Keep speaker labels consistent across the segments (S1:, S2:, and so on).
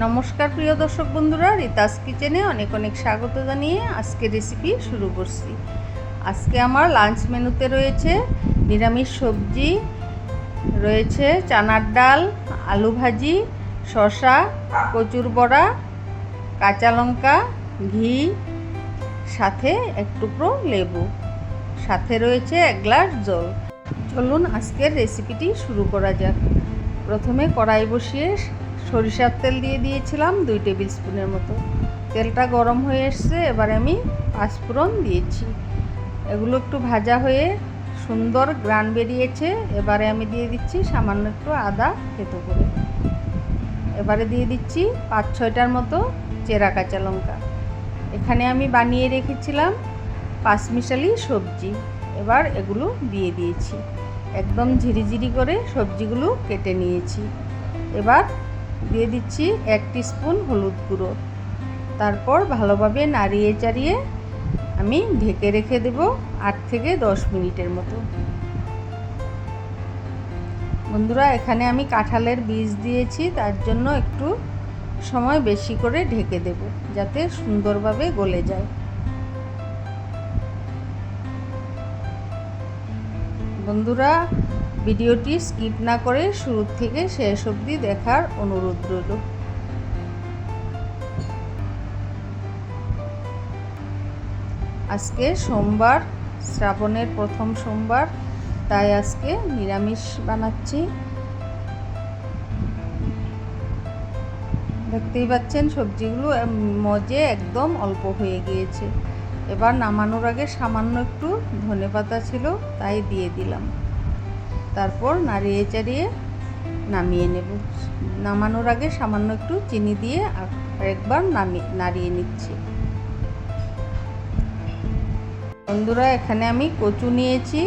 S1: নমস্কার প্রিয় দর্শক বন্ধুরা, রিতাস কিচেনে অনেক অনেক স্বাগত জানিয়ে আজকে রেসিপি শুরু করছি। আজকে আমার লাঞ্চ মেনুতে রয়েছে নিরামিষ সবজি, রয়েছে চানার ডাল, আলু ভাজি, শসা, কচুর বড়া, কাঁচা লঙ্কা, ঘি, সাথে এক টুকরো লেবু, সাথে রয়েছে এক গ্লাস জল। চলুন আজকের রেসিপিটি শুরু করা যাক। প্রথমে কড়াই বসিয়ে সরিষার তেল দিয়ে দিয়েছিলাম, দুই টেবিল স্পুনের মতো। তেলটা গরম হয়ে এসছে, এবারে আমি পাঁচফোড়ন দিয়েছি। এগুলো একটু ভাজা হয়ে সুন্দর গ্রান বেরিয়েছে, এবারে আমি দিয়ে দিচ্ছি সামান্য একটু আদা থেতো করে। এবারে দিয়ে দিচ্ছি পাঁচ ছয়টার মতো চেরা কাঁচা লঙ্কা। এখানে আমি বানিয়ে রেখেছিলাম পাঁচমিশালি সবজি। এবার এগুলো দিয়ে দিয়েছি। একদম ঝিরিঝিরি করে সবজিগুলো কেটে নিয়েছি। এবার দিয়ে দিচ্ছি এক স্পুন হলুদ গুঁড়ো। তারপর ভালোভাবে নাড়িয়ে চাড়িয়ে আমি ঢেকে রেখে দেব আট থেকে দশ মিনিটের মতো। বন্ধুরা, এখানে আমি কাঁঠালের বীজ দিয়েছি, তার জন্য একটু সময় বেশি করে ঢেকে দেব, যাতে সুন্দরভাবে গলে যায়। বন্ধুরা ভিডিওটি স্কিপ না করে শুরু থেকে শেষ অবধি দেখার অনুরোধ রইল। আজকে সোমবার, শ্রাবণের প্রথম সোমবার, তাই আজকে নিরামিষ বানাচ্ছি। দেখতেই পাচ্ছেন সবজিগুলো মজে একদম অল্প হয়ে গিয়েছে। এবার নামানোর আগে সামান্য একটু ধনে পাতা ছিল, তাই দিয়ে দিলাম। তারপর নাড়িয়ে চাড়িয়ে নামিয়ে নেব। নামানোর আগে সামান্য একটু চিনি দিয়ে আরেকবার নামিয়ে নাড়িয়ে নিচ্ছি। বন্ধুরা, এখানে আমি কচু নিয়েছি,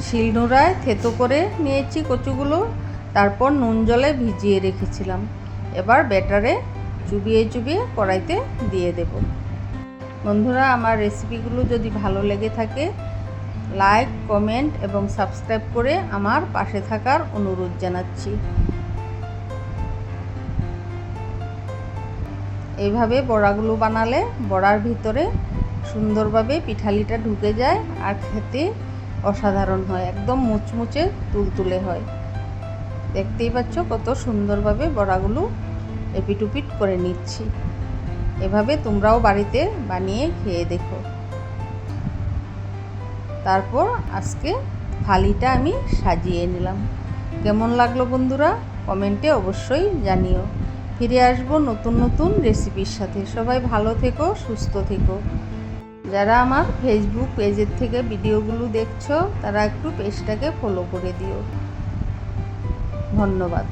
S1: শিলনোড়ায় থেতো করে নিয়েছি কচুগুলো। তারপর নুন জলে ভিজিয়ে রেখেছিলাম। এবার ব্যাটারে চুবিয়ে চুবিয়ে কড়াইতে দিয়ে দেব। বন্ধুরা, আমার রেসিপিগুলো যদি ভালো লেগে থাকে লাইক, কমেন্ট এবং সাবস্ক্রাইব করে আমার পাশে থাকার অনুরোধ জানাচ্ছি। এইভাবে বড়াগুলো বানালে বড়ার ভিতরে সুন্দরভাবে পিঠালিটা ঢুকে যায় আর খেতে অসাধারণ হয়, একদম মুচমুচে তুলতুলে হয়। দেখতেই পাচ্ছ কত সুন্দরভাবে বড়াগুলো এপিটুপিট করে নিচ্ছি। এভাবে তোমরাও বাড়িতে বানিয়ে খেয়ে দেখো। তারপর আজকে থালিটা আমি সাজিয়ে নিলাম। কেমন লাগল বন্ধুরা? কমেন্টে অবশ্যই জানিও। ফিরে আসব নতুন নতুন রেসিপির সাথে। সবাই ভালো থেকো, সুস্থ থেকো। যারা আমার ফেসবুক পেজের থেকে ভিডিওগুলো দেখছ, তারা একটু পেজটাকে ফলো করে দিও। ধন্যবাদ।